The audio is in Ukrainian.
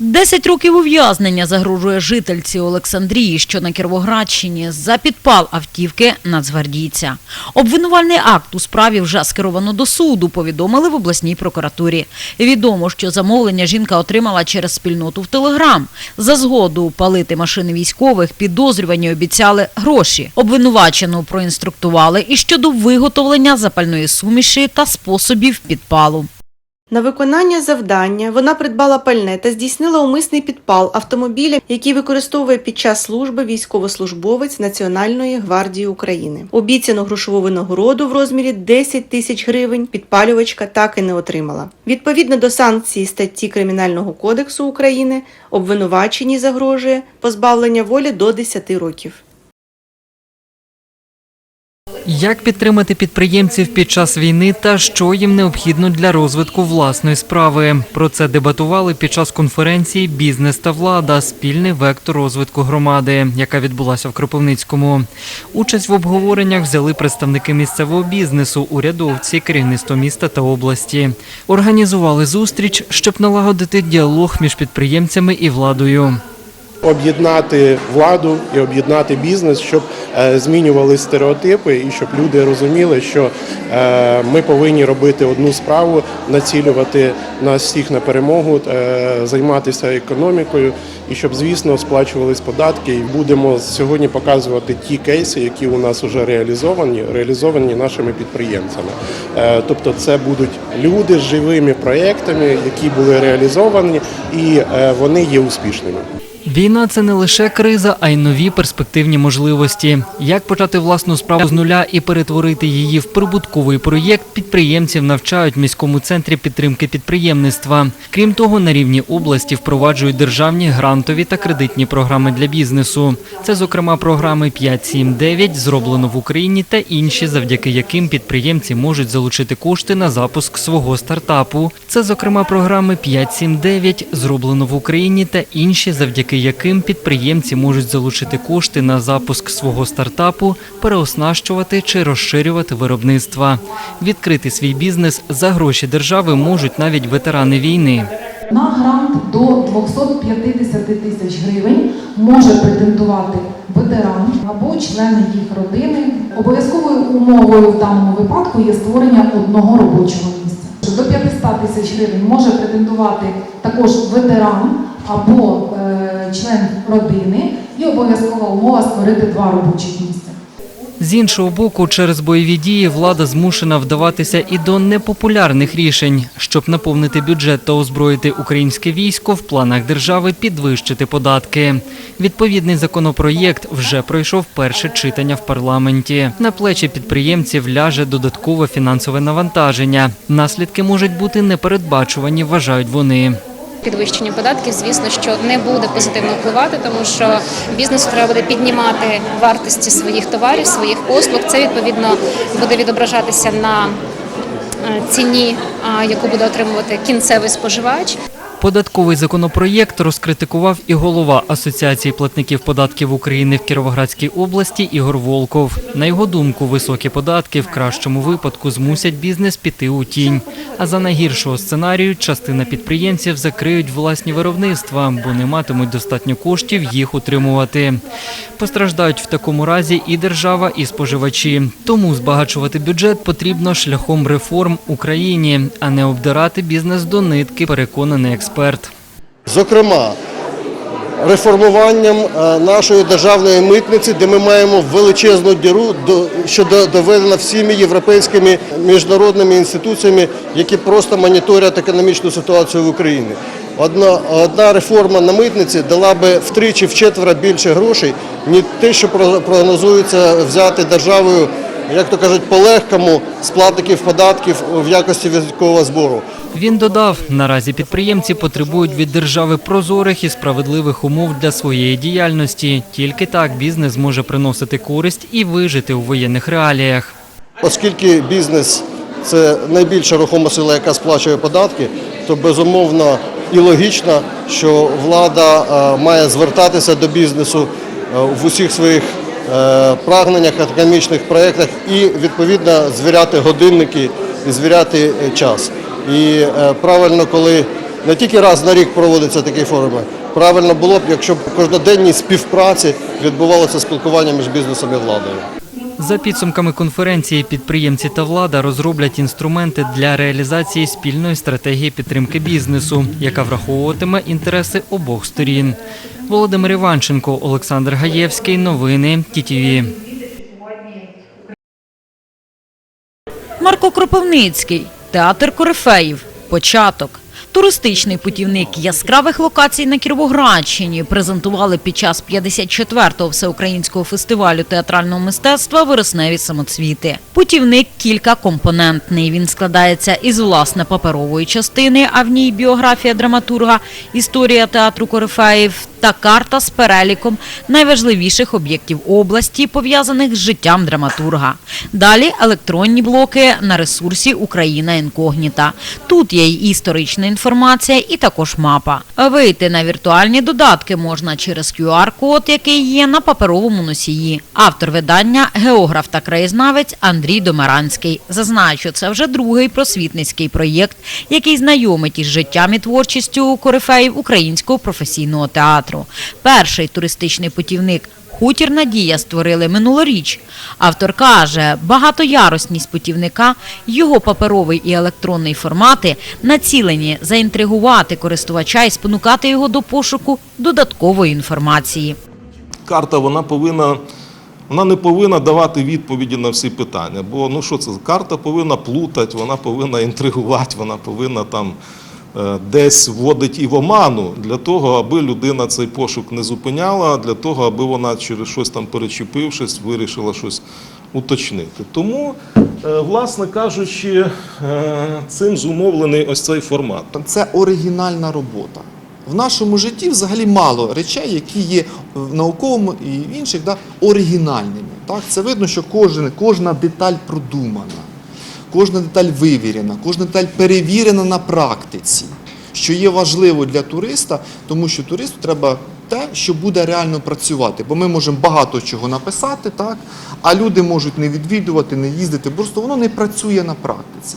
Десять років ув'язнення загрожує жительці Олександрії, що на Кіровоградщині, за підпал автівки нацгвардійця. Обвинувальний акт у справі вже скеровано до суду, повідомили в обласній прокуратурі. Відомо, що замовлення жінка отримала через спільноту в Телеграм. За згоду палити машини військових підозрювані обіцяли гроші. Обвинувачену проінструктували і щодо виготовлення запальної суміші та способів підпалу. На виконання завдання вона придбала пальне та здійснила умисний підпал автомобіля, який використовує під час служби військовослужбовець Національної гвардії України. Обіцяну грошову винагороду в розмірі 10 тисяч гривень підпалювачка так і не отримала. Відповідно до санкції статті Кримінального кодексу України, обвинуваченій загрожує позбавлення волі до 10 років. Як підтримати підприємців під час війни та що їм необхідно для розвитку власної справи? Про це дебатували під час конференції Бізнес та влада спільний вектор розвитку громади, яка відбулася в Кропивницькому. Участь в обговореннях взяли представники місцевого бізнесу, урядовці, керівництво міста та області. Організували зустріч, щоб налагодити діалог між підприємцями і владою. Об'єднати владу і об'єднати бізнес, щоб е, змінювали стереотипи і щоб люди розуміли, що е, ми повинні робити одну справу, націлювати нас всіх на перемогу, е, займатися економікою, і щоб, звісно, сплачувались податки. І будемо сьогодні показувати ті кейси, які у нас вже реалізовані, реалізовані нашими підприємцями. Тобто, це будуть люди з живими проектами, які були реалізовані, і вони є успішними. Війна це не лише криза, а й нові перспективні можливості. Як почати власну справу з нуля і перетворити її в прибутковий проєкт, підприємців навчають в міському центрі підтримки підприємництва. Крім того, на рівні області впроваджують державні грантові та кредитні програми для бізнесу. Це, зокрема, програми 5.7.9, зроблено в Україні та інші, завдяки яким підприємці можуть залучити кошти на запуск свого стартапу. Це, зокрема, програми 5.7.9, зроблено в Україні та інші, завдяки яким підприємці можуть залучити кошти на запуск свого стартапу, переоснащувати чи розширювати виробництва. Відкрити свій бізнес за гроші держави можуть навіть ветерани війни. На грант до 250 тисяч гривень може претендувати ветеран або члени їх родини. Обов'язковою умовою в даному випадку є створення одного робочого місця. До 500 тисяч гривень може претендувати також ветеран або е, член родини, і обов'язкова умова створити два робочих місця. З іншого боку, через бойові дії влада змушена вдаватися і до непопулярних рішень, щоб наповнити бюджет та озброїти українське військо в планах держави підвищити податки. Відповідний законопроєкт вже пройшов перше читання в парламенті. На плечі підприємців ляже додаткове фінансове навантаження. Наслідки можуть бути непередбачувані, вважають вони. Підвищення податків, звісно, що не буде позитивно впливати, тому що бізнесу треба буде піднімати вартості своїх товарів, своїх послуг. Це відповідно буде відображатися на е, ціні, яку буде отримувати кінцевий споживач. Податковий законопроєкт розкритикував і голова Асоціації платників податків України в Кіровоградській області Ігор Волков. На його думку, високі податки в кращому випадку змусять бізнес піти у тінь. А за найгіршого сценарію частина підприємців закриють власні виробництва, бо не матимуть достатньо коштів їх утримувати. Постраждають в такому разі і держава, і споживачі. Тому збагачувати бюджет потрібно шляхом реформ Україні, а не обдирати бізнес до нитки, переконаний експерт. Зокрема, реформуванням е, нашої державної митниці, де ми маємо величезну діру, що доведена всіми європейськими міжнародними інституціями, які просто моніторять економічну ситуацію в Україні. Одна, одна реформа на митниці дала би втричі вчетверо більше грошей, ніж те, що прогнозується взяти державою, як то кажуть, по-легкому з платників податків в якості військового збору. Він додав, наразі підприємці потребують від держави прозорих і справедливих умов для своєї діяльності. Тільки так бізнес зможе приносити користь і вижити у воєнних реаліях. Оскільки бізнес це найбільша рухома сила, яка сплачує податки, то безумовно і логічно, що влада е, має звертатися до бізнесу е, в усіх своїх прагненнях, економічних проєктах і відповідно звіряти годинники і звіряти е, час. І е, правильно, коли не тільки раз на рік проводяться такі форуми. Правильно було б, якщо б кожноденній співпраці відбувалося спілкування між бізнесом і владою. За підсумками конференції, підприємці та влада розроблять інструменти для реалізації спільної стратегії підтримки бізнесу, яка враховуватиме інтереси обох сторін. Володимир Іванченко, Олександр Гаєвський. Новини ТІТІВІ. Марко Кропивницький, театр Корифеїв. Початок. Туристичний путівник яскравих локацій на Кіровоградщині презентували під час 54-го всеукраїнського фестивалю театрального мистецтва Вересневі самоцвіти. Путівник кількакомпонентний. Він складається із власне паперової частини, а в ній біографія драматурга, історія театру Корифеїв та карта з переліком найважливіших об'єктів області, пов'язаних з життям драматурга. Далі електронні блоки на ресурсі Україна інкогніта. Тут є й історична інформація, і також мапа. Вийти на віртуальні додатки можна через QR-код, який є на паперовому носії. Автор видання географ та краєзнавець Андрій Домаранський. Зазначу, це вже другий просвітницький проєкт, який знайомить із життям і творчістю корифеїв українського професійного театру. Перший туристичний путівник Хутір Надія створили минулоріч. Автор каже, багатоярусність путівника, його паперовий і електронний формати націлені заінтригувати користувача і спонукати його до пошуку додаткової інформації. карта вона повинна. Вона не повинна давати відповіді на всі питання. Бо ну що це? Карта повинна плутати, вона повинна інтригувати, вона повинна там десь вводити і в оману для того, аби людина цей пошук не зупиняла, для того, аби вона через щось там перечепившись, вирішила щось уточнити. Тому, е, власне кажучи, е, цим зумовлений ось цей формат. Це оригінальна робота. В нашому житті взагалі мало речей, які є в науковому і в інших да, оригінальними. Так? Це видно, що кожен, кожна деталь продумана, кожна деталь вивірена, кожна деталь перевірена на практиці, що є важливо для туриста, тому що туристу треба те, що буде реально працювати. Бо ми можемо багато чого написати, так? а люди можуть не відвідувати, не їздити, просто воно не працює на практиці.